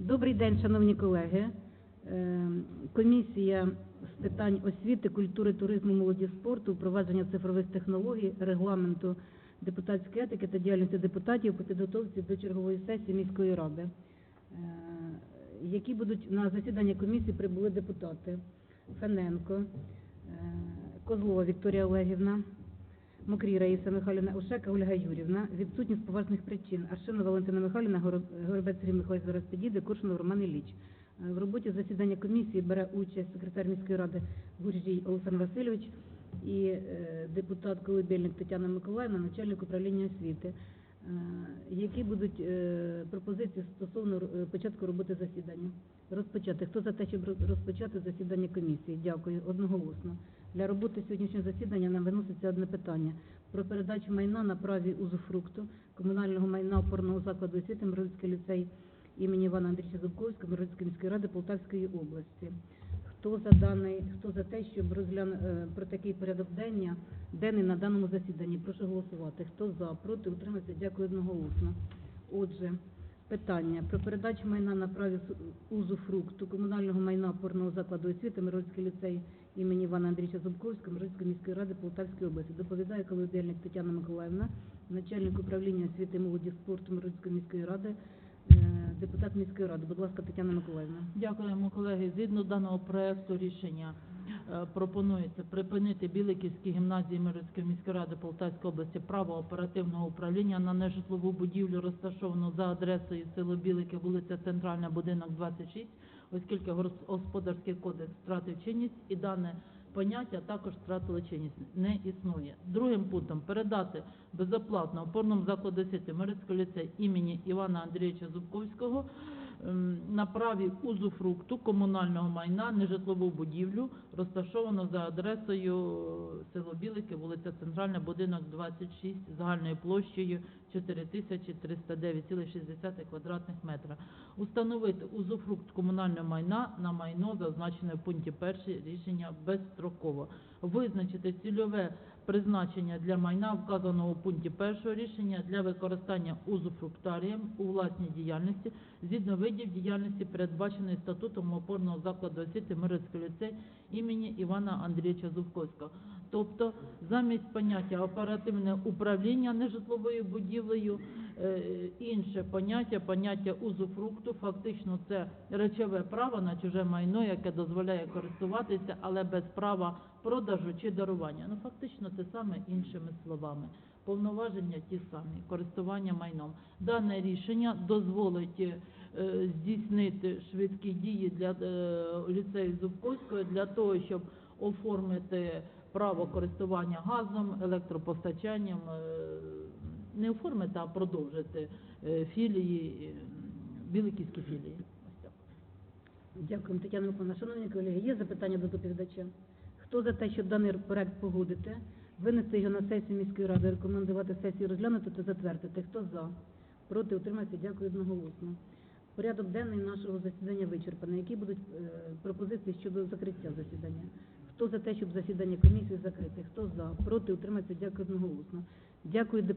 Добрий день, шановні колеги. Е, Комісія з питань освіти, культури, туризму, молоді, спорту, впровадження цифрових технологій, регламенту депутатської етики та діяльності депутатів по підготовці до чергової сесії міської ради. Е, Які будуть на засідання комісії прибули депутати Фененко, е, Козлова Вікторія Олегівна, Мокрій Раїса Михайлівна, Ушека Ольга Юрівна, відсутні з поважних причин, Аршина Валентина Михайлівна, Горо- Горобець Сергій Михайлович зараз підійде, Куршинов Роман Ілліч. Е, В роботі засідання комісії бере участь секретар міської ради Гуржій Олександр Васильович і е, депутат Колибельник Тетяна Миколаївна, начальник управління освіти. Е, Які будуть е, пропозиції стосовно е, початку роботи засідання? Розпочати. Хто за те, щоб розпочати засідання комісії? Дякую. Одноголосно. Для роботи сьогоднішнього засідання нам виноситься одне питання про передачу майна на праві узуфрукту комунального майна опорного закладу освіти Миргородський ліцей імені Івана Андрійовича Зубковського Миргородської міської ради Полтавської області. Хто за даний, хто за те, щоб розглян е, про такий порядок дення денний на даному засіданні? Прошу голосувати. Хто за, проти, утримався? Дякую одноголосно. Отже, питання про передачу майна на праві узуфрукту комунального майна опорного закладу освіти Миргородський ліцей імені Івана Андрійовича Зубковського Миргородської міської ради Полтавської області. Доповідає колодельник Тетяна Миколаївна, начальник управління освіти, молоді, спорту Миргородської міської ради, депутат міської ради. Будь ласка, Тетяна Миколаївна. Дякуємо, колеги. Згідно даного проекту рішення е, пропонується припинити Біликівській гімназії Мирицької міської ради Полтавської області право оперативного управління на нежитлову будівлю, розташовану за адресою село Білики, вулиця Центральна, будинок 26, оскільки господарський кодекс втратив чинність і дане поняття також втратило чинність, не існує. Другим пунктом передати безоплатно опорному закладу освіти Мирицького ліцею імені Івана Андрійовича Зубковського на праві узуфрукту комунального майна нежитлову будівлю, розташовану за адресою е, село Білики, вулиця Центральна, будинок 26, загальною площею 4309,6 квадратних метра. Установити узуфрукт комунального майна на майно, зазначене в пункті 1 рішення безстроково. Визначити цільове призначення для майна, вказаного у пункті першого рішення для використання узуфруктарієм у власній діяльності згідно видів діяльності, передбаченої статутом опорного закладу освіти Мирицький ліцей імені Івана Андрійовича Зубковського. Тобто замість поняття оперативне управління нежитловою будівлею, інше поняття, поняття узуфрукту, фактично це речове право на чуже майно, яке дозволяє користуватися, але без права продажу чи дарування. Ну фактично це саме іншими словами. Повноваження ті самі, користування майном. Дане рішення дозволить е, здійснити швидкі дії для е, ліцею Зубковського для того, щоб оформити право користування газом, електропостачанням, е, не оформити, а продовжити е, філії, е, Біликівські філії. Дякуємо, Тетяна Миколаївна. Шановні колеги, є запитання до доповідача? Хто за те, щоб даний проект погодити, винести його на сесію міської ради, рекомендувати сесію розглянути та затвердити? Хто за? Проти утримався? Дякую одноголосно. Порядок денний нашого засідання вичерпаний. Які будуть е, пропозиції щодо закриття засідання? Хто за те, щоб засідання комісії закрити? Хто за? Проти утримався? Дякую одноголосно. Дякую депутатам.